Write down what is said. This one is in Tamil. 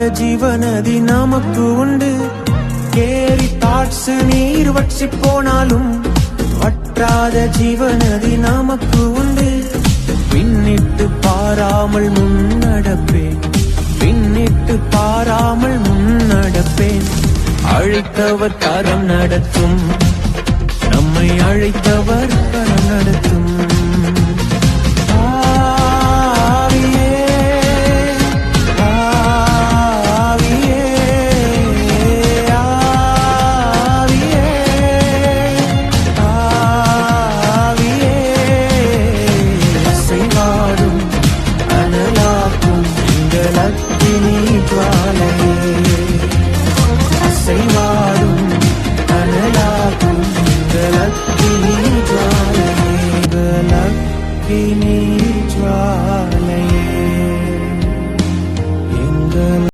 ஜீவநதி நமக்கு உண்டு. கேரி தாட்ஸ் நீர் வற்றி போனாலும் வற்றாத ஜீவநதி நமக்கு உண்டு. பின்னிட்டு பாராமல் முன்னடப்பேன். பின்னிட்டு பாராமல் முன்னடப்பேன். அழைத்தவர் தரம் நடத்தும். நம்மை அழைத்தவர் அகலத்தினி ஜுவாலையே அசைவாடும் அனலாகும் கலத்தினி